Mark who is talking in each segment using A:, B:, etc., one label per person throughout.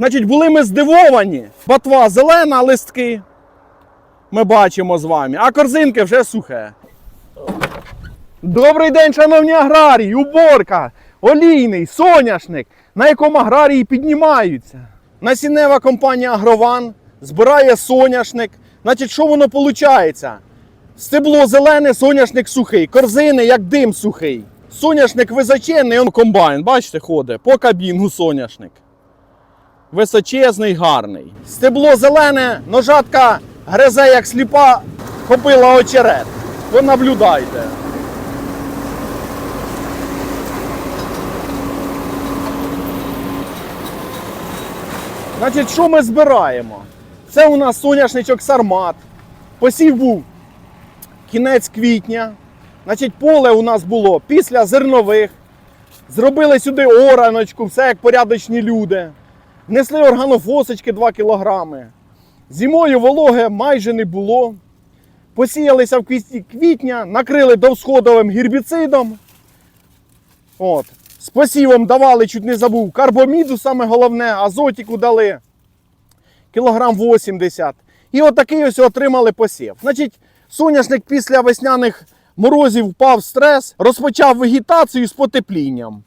A: Значить, були ми здивовані. Ботва зелена, листки. Ми бачимо з вами, а корзинки вже сухе. Добрий день, шановні аграрії! Уборка, олійний, соняшник, на якому аграрії піднімаються. Насіннева компанія Агрован збирає соняшник. Значить, що воно виходить? Стебло зелене, соняшник сухий, корзини як дим сухий. Соняшник височенний, он комбайн, бачите, ходить по кабінгу соняшник. Височезний, гарний. Стебло зелене, ножатка гризе, як сліпа, копила очерет. Понаблюдайте. Значить, що ми збираємо? Це у нас соняшничок сармат. Посів був кінець квітня. Значить, поле у нас було після зернових. Зробили сюди ораночку, все як порядочні люди. Внесли органофосочки 2 кілограми. Зимою вологи майже не було. Посіялися в квітні квітня, накрили довсходовим гербіцидом. От. З посівом давали, чуть не забув, карбоміду, саме головне, азотіку дали кілограм 80. І отакий ось отримали посів. Значить, соняшник після весняних морозів впав в стрес, розпочав вегетацію з потеплінням.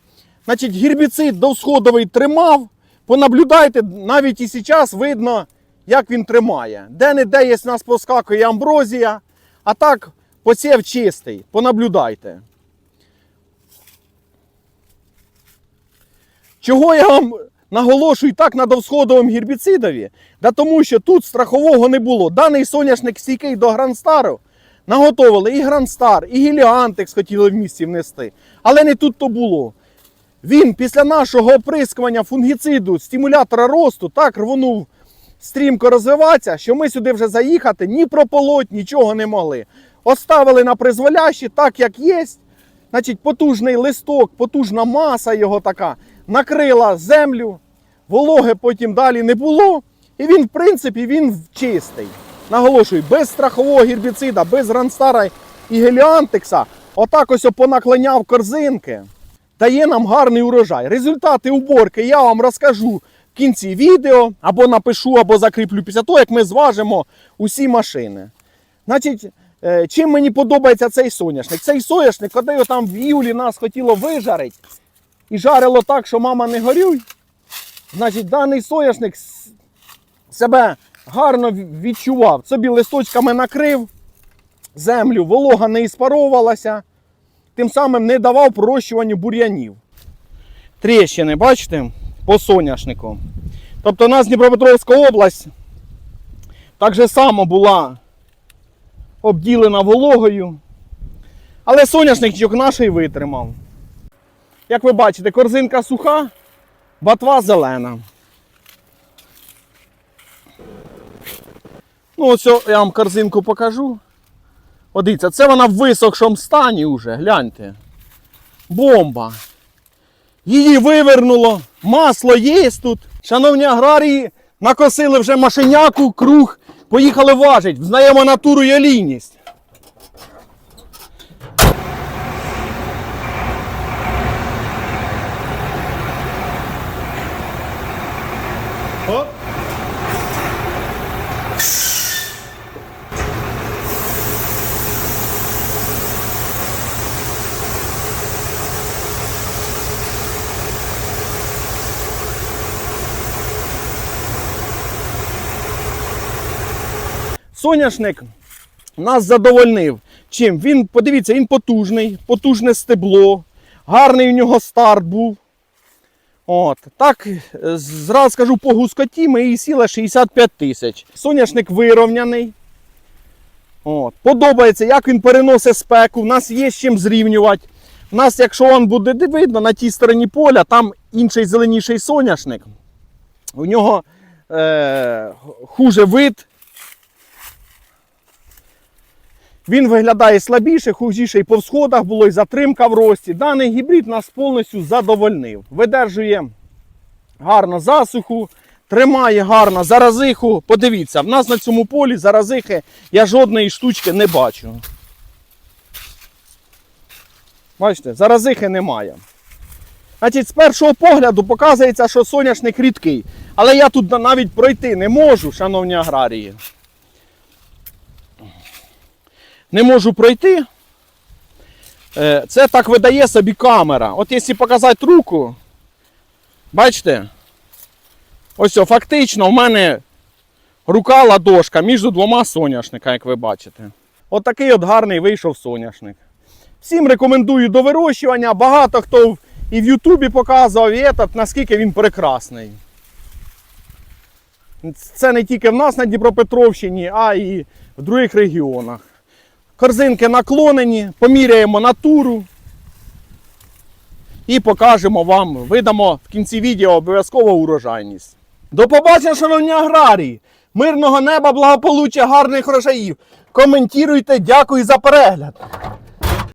A: Значить, гербіцид довсходовий тримав. Понаблюдайте, навіть і зараз видно, як він тримає. Де-не-де є в нас поскакує амброзія, а так посів чистий. Понаблюдайте. Чого я вам наголошую так на довсходовому гербіцидові? Да тому що тут страхового не було. Даний соняшник стійкий до Грандстару. Наготовили і Грандстар, і Гіліантекс хотіли в місті внести. Але не тут то було. Він після нашого оприскування фунгіциду, стимулятора росту, так рвонув стрімко розвиватися, що ми сюди вже заїхати ні прополоть, нічого не могли. Оставили на призволящі так, як є. Значить, потужний листок, потужна маса його така накрила землю, вологи потім далі не було. І він, в принципі, він чистий. Наголошую, без страхового гербіцида, без ранстара і геліантекса, отак ось понаклоняв корзинки, дає нам гарний урожай. Результати уборки я вам розкажу в кінці відео, або напишу, або закріплю після того, як ми зважимо усі машини. Значить, е, чим мені подобається цей соняшник? Цей соняшник, коли його там в іюлі нас хотіло вижарити, і жарило так, що мама не горюй. Значить, даний соняшник себе гарно відчував. Собі листочками накрив землю, волога не іспаровувалася, тим самим не давав пророщуванню бур'янів. Тріщини, бачите, по соняшнику. Тобто у нас Дніпропетровська область так же само була обділена вологою. Але соняшник наший витримав. Як ви бачите, корзинка суха, батва зелена. Ну, ось я вам корзинку покажу. Дивіться, це вона в висохшому стані вже, гляньте. Бомба. Її вивернуло, масло є тут. Шановні аграрії, накосили вже машиняку, круг, поїхали важить. Взнаємо натуру і олійність. Соняшник нас задовольнив. Чим? Він, подивіться, він потужний, потужне стебло, гарний у нього старт був. От, так, е, зразу скажу, по гускоті ми її сіли 65 тисяч. Соняшник вирівняний. От. Подобається, як він переносить спеку. У нас є з чим зрівнювати. У нас, якщо він буде видно, на тій стороні поля, там інший зеленіший соняшник. У нього е, хуже вид. Він виглядає слабіше, хужіше по всходах було і затримка в рості. Даний гібрид нас повністю задовольнив. Видержує гарно засуху, тримає гарно заразиху. Подивіться, в нас на цьому полі заразихи я жодної штучки не бачу. Бачите, заразихи немає. Значить, з першого погляду показується, що соняшник рідкий. Але я тут навіть пройти не можу, шановні аграрії. Не можу пройти. Е, Це так видає собі камера. От якщо показати руку, бачите? Ось фактично в мене рука ладошка між двома соняшника, як ви бачите. От такий от гарний вийшов соняшник. Всім рекомендую до вирощування. Багато хто і в Ютубі показував, і этот, наскільки він прекрасний. Це не тільки в нас на Дніпропетровщині, а і в других регіонах. Корзинки наклонені, поміряємо натуру. І покажемо вам, видамо в кінці відео обов'язково урожайність. До побачення, шановні аграрії! Мирного неба, благополуччя, гарних врожаїв! Коментуйте, дякую за перегляд!